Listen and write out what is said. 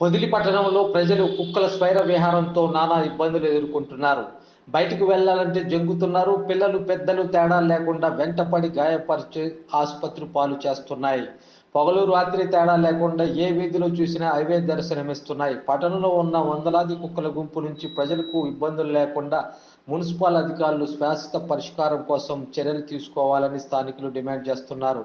పొదిలి పట్టణంలో ప్రజలు కుక్కల స్వైర విహారంతో నానా ఇబ్బందులు ఎదుర్కొంటున్నారు. బయటికి వెళ్ళాలంటే జంగుతున్నారు. పిల్లలు పెద్దలు తేడా లేకుండా వెంటపడి గాయపరిచి ఆసుపత్రి పాలు చేస్తున్నాయి. పగలు రాత్రి తేడా లేకుండా ఏ వీధిలో చూసినా అవే దర్శనమిస్తున్నాయి. పట్టణంలో ఉన్న వందలాది కుక్కల గుంపు నుంచి ప్రజలకు ఇబ్బందులు లేకుండా మున్సిపల్ అధికారులు శాశ్వత పరిష్కారం కోసం చర్యలు తీసుకోవాలని స్థానికులు డిమాండ్ చేస్తున్నారు.